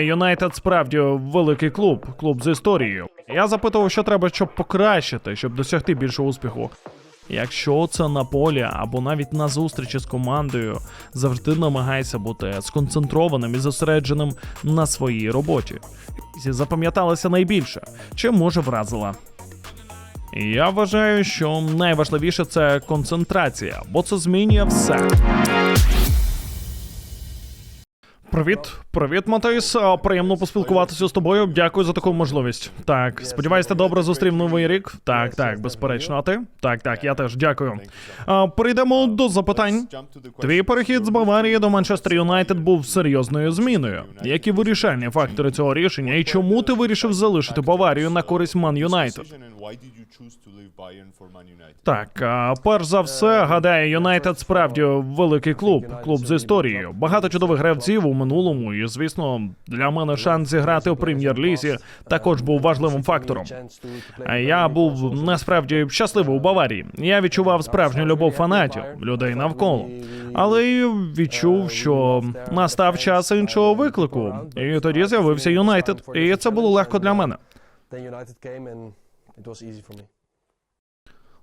Юнайтед справді великий клуб, клуб з історією. Я запитував, що треба, щоб покращити, щоб досягти більшого успіху. Якщо це на полі або навіть на зустрічі з командою, завжди намагайся бути сконцентрованим і зосередженим на своїй роботі. Запам'яталося найбільше, чим може вразила. Я вважаю, що найважливіше це концентрація, бо це змінює все. Привіт, привіт, Матейс. Приємно поспілкуватися з тобою. Дякую за таку можливість. Так, сподіваюсь, ти добре зустрів новий рік. Так, так, безперечно. А ти? Так, так, я теж дякую. А, Перейдемо до запитань. Твій перехід з Баварії до Манчестер Юнайтед був серйозною зміною. Які вирішальні фактори цього рішення, і чому ти вирішив залишити Баварію на користь Ман Юнайтед? Так, а перш за все, гадаю, Юнайтед справді великий клуб, клуб з історією. Багато чудових гравців у минулому, і звісно, для мене шанс зіграти у прем'єр-лізі також був важливим фактором. Я був насправді щасливий у Баварії. Я відчував справжню любов фанатів, людей навколо. Але відчув, що настав час іншого виклику. І тоді з'явився Юнайтед, і це було легко для мене.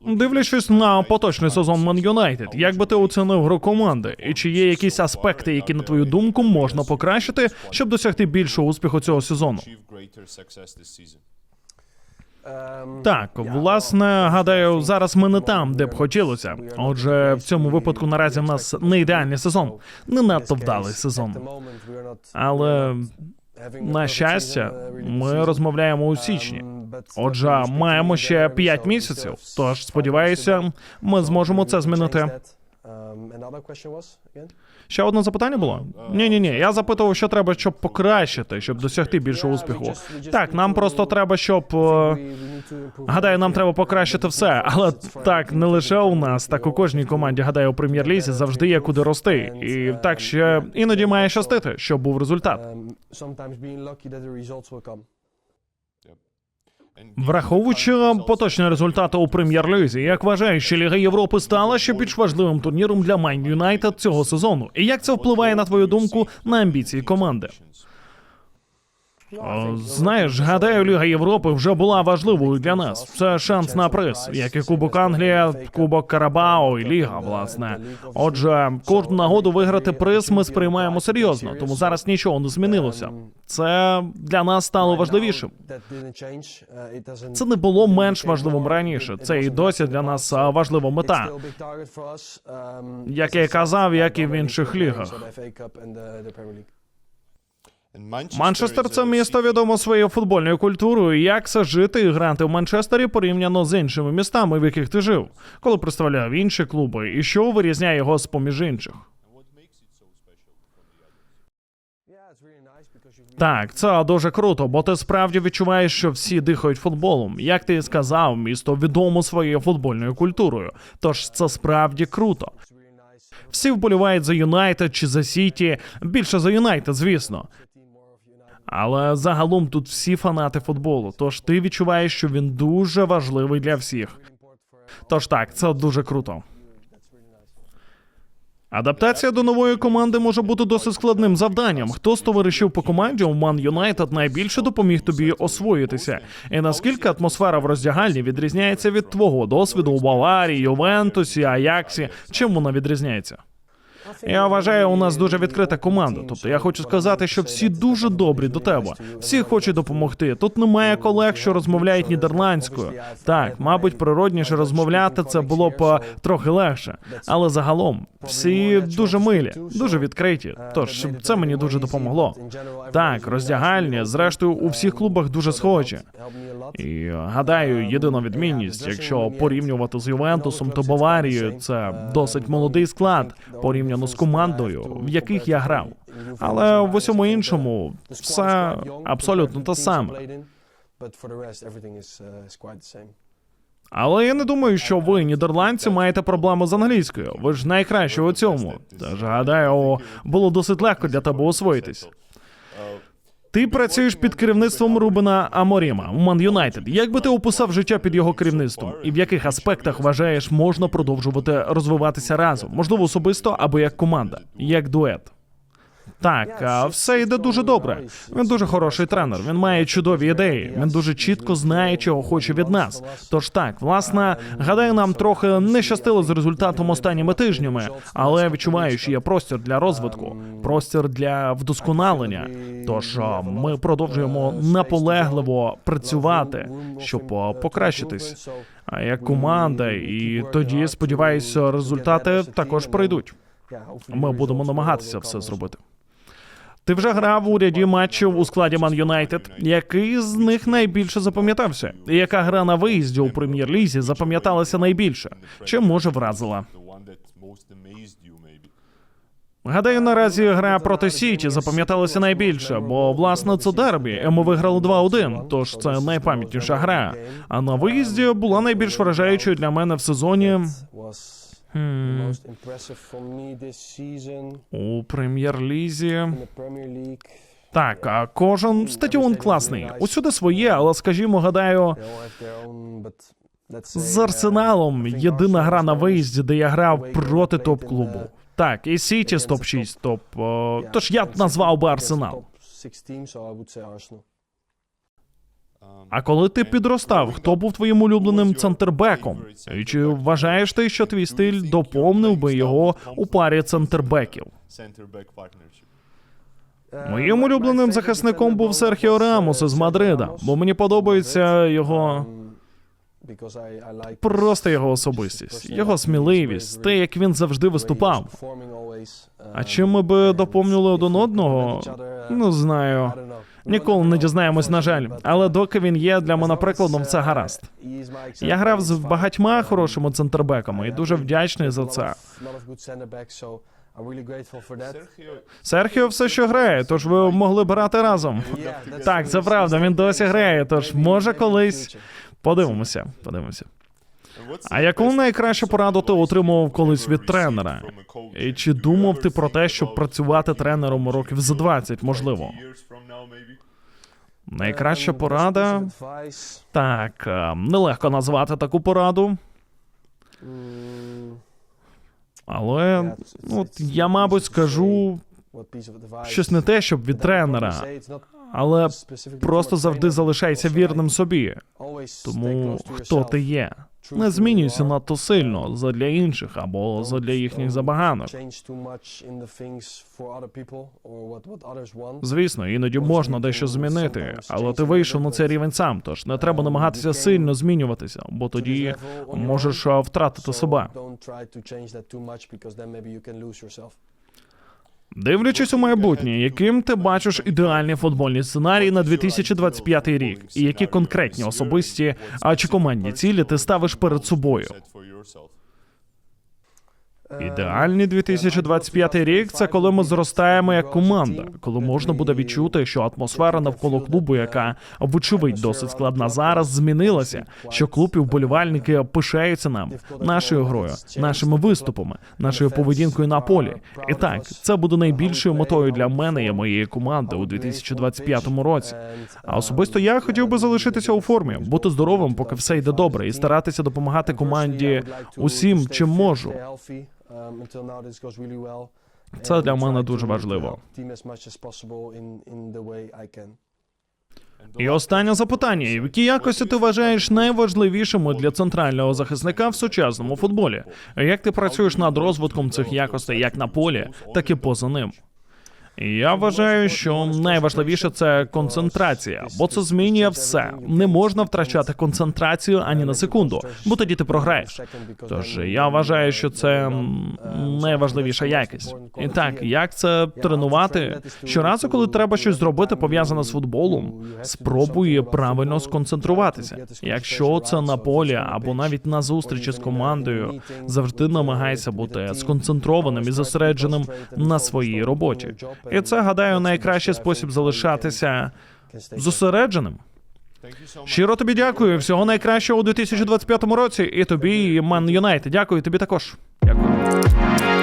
Дивлячись на поточний сезон Ман Юнайтед, як би ти оцінив гру команди? І чи є якісь аспекти, які на твою думку можна покращити, щоб досягти більшого успіху цього сезону? Так, власне, гадаю, зараз ми не там, де б хотілося. Отже, в цьому випадку наразі в нас не ідеальний сезон, не надто вдалий сезон. Але на щастя, ми розмовляємо у січні. Отже, маємо ще 5 місяців. Тож сподіваюся, ми зможемо це змінити. Ще одне запитання було? Ні, ні, ні. Я запитував, що треба, щоб покращити, щоб досягти більшого успіху. Так, нам просто треба, щоб. е, Гадаю, нам треба покращити все, але так не лише у нас, так у кожній команді, гадаю, у прем'єр-лізі завжди є куди рости. І так ще іноді має щастити, щоб був результат. Враховуючи поточні результати у прем'єр-лізі, як вважаєш, що Ліга Європи стала ще більш важливим турніром для Майн Юнайтед цього сезону? І як це впливає на твою думку на амбіції команди? Знаєш, гадаю, Ліга Європи вже була важливою для нас. Це шанс на приз, як і Кубок Англія, Кубок Карабао і Ліга, власне. Отже, кожну нагоду виграти приз ми сприймаємо серйозно, тому зараз нічого не змінилося. Це для нас стало важливішим. Це не було менш важливим раніше. Це і досі для нас важлива мета. Як я казав, як і в інших лігах. Манчестер це місто відомо своєю футбольною культурою. Як це жити і грати в Манчестері порівняно з іншими містами, в яких ти жив, коли представляв інші клуби, і що вирізняє його з поміж інших? Так, це дуже круто, бо ти справді відчуваєш, що всі дихають футболом. Як ти і сказав, місто відомо своєю футбольною культурою. Тож це справді круто. Всі вболівають за Юнайтед чи за Сіті. Більше за Юнайтед, звісно. Але загалом тут всі фанати футболу. Тож ти відчуваєш, що він дуже важливий для всіх. Тож так, це дуже круто. Адаптація до нової команди може бути досить складним завданням. Хто з товаришів по команді у Ман Юнайтед найбільше допоміг тобі освоїтися? І наскільки атмосфера в роздягальні відрізняється від твого досвіду у Баварії, Ювентусі, Аяксі? Чим вона відрізняється? Я вважаю, у нас дуже відкрита команда. Тобто я хочу сказати, що всі дуже добрі до тебе. Всі хочуть допомогти. Тут немає колег, що розмовляють нідерландською. Так, мабуть, природніше розмовляти це було б е, трохи легше. Але загалом всі дуже милі, дуже відкриті. Тож це мені дуже допомогло. Так, роздягальні, зрештою, у всіх клубах дуже схожі. І е, гадаю, єдина відмінність, якщо порівнювати з Ювентусом, то Баварією це досить молодий склад порівняно з командою, в яких я грав. Але в усьому іншому все абсолютно те саме. Але я не думаю, що ви, нідерландці, маєте проблему з англійською. Ви ж найкращі у цьому. Тож гадаю, було досить легко для тебе освоїтись. Ти працюєш під керівництвом Рубена Аморіма у Ман Юнайтед. Як би ти описав життя під його керівництвом? І в яких аспектах вважаєш можна продовжувати розвиватися разом? Можливо, особисто або як команда, як дует? Так, все йде дуже добре. Він дуже хороший тренер. Він має чудові ідеї. Він дуже чітко знає, чого хоче від нас. Тож так, власне, гадаю, нам трохи не щастило з результатом останніми тижнями, але відчуваю, що є простір для розвитку, простір для вдосконалення. Тож ми продовжуємо наполегливо працювати, щоб покращитись. Як команда, і тоді сподіваюся, результати також прийдуть. Ми будемо намагатися все зробити. Ти вже грав у ряді матчів у складі Ман Юнайтед. Який з них найбільше запам'ятався? І Яка гра на виїзді у прем'єр-лізі запам'яталася найбільше? Чи може вразила? Гадаю, наразі гра проти Сіті запам'яталася найбільше, бо власне це дербі. Ми виграли 2-1, тож це найпам'ятніша гра. А на виїзді була найбільш вражаючою для мене в сезоні хм, у прем'єр-лізі. Так, а кожен стадіон класний. Усюди своє, але скажімо, гадаю, з uh, Арсеналом єдина гра на виїзді, де я грав проти топ-клубу. Так, і Сіті з топ-6, топ. Тож я б назвав би Арсенал. А коли ти підростав, хто був твоїм улюбленим центрбеком? І чи вважаєш ти, що твій стиль доповнив би його у парі центрбеків? Моїм улюбленим захисником був Серхіо Рамос із Мадрида, бо мені подобається його просто його особистість, його сміливість, те, як він завжди виступав. А чим ми би if один одного? uh, Ну, знаю. Ніколи не дізнаємось, на жаль. Але доки він є для мене прикладом, це гаразд. Я грав з багатьма хорошими центрбеками і дуже вдячний за це. Серхіо все ще грає, тож ви могли б грати разом. Так, це правда, він досі грає, тож може колись. Подивимося, подивимося. А яку найкращу пораду ти отримував колись від тренера? І чи думав ти про те, щоб працювати тренером років за 20, 20 можливо? Найкраща Um, порада? Так, е, нелегко назвати таку пораду, mm, але ну, я, мабуть, скажу щось не те, щоб від тренера, але просто завжди залишайся вірним собі. Тому хто ти є? Не змінюйся надто сильно задля інших або задля їхніх забаганок. Звісно, іноді можна дещо змінити, але ти вийшов на цей рівень сам, тож не треба намагатися сильно змінюватися, бо тоді можеш втратити себе. Дивлячись у майбутнє, яким ти бачиш ідеальний футбольний сценарій на 2025 рік, і які конкретні особисті а чи командні цілі ти ставиш перед собою? Ідеальний 2025 рік це коли ми зростаємо як команда, коли можна буде відчути, що атмосфера навколо клубу, яка вочевидь досить складна зараз, змінилася. Що клуб і вболівальники пишаються нам, нашою грою, нашими виступами, нашою поведінкою на полі. І так, це буде найбільшою метою для мене і моєї команди у 2025 році. А особисто я хотів би залишитися у формі, бути здоровим, поки все йде добре, і старатися допомагати команді усім, чим можу. Це для мене дуже важливо. І останнє запитання: які якості ти вважаєш найважливішими для центрального захисника в сучасному футболі? Як ти працюєш над розвитком цих якостей як на полі, так і поза ним? Я вважаю, що найважливіше це концентрація, бо це змінює все. Не можна втрачати концентрацію ані на секунду, бо тоді ти програєш. Тож я вважаю, що це найважливіша якість. І так, як це тренувати? Щоразу, коли треба щось зробити пов'язане з футболом, спробуй правильно сконцентруватися. Якщо це на полі або навіть на зустрічі з командою, завжди намагайся бути сконцентрованим і зосередженим на своїй роботі. І це гадаю найкращий спосіб залишатися зосередженим. Щиро тобі дякую. Всього найкращого у 2025 році. І тобі, і Ман Юнайтед. Дякую тобі також. Дякую.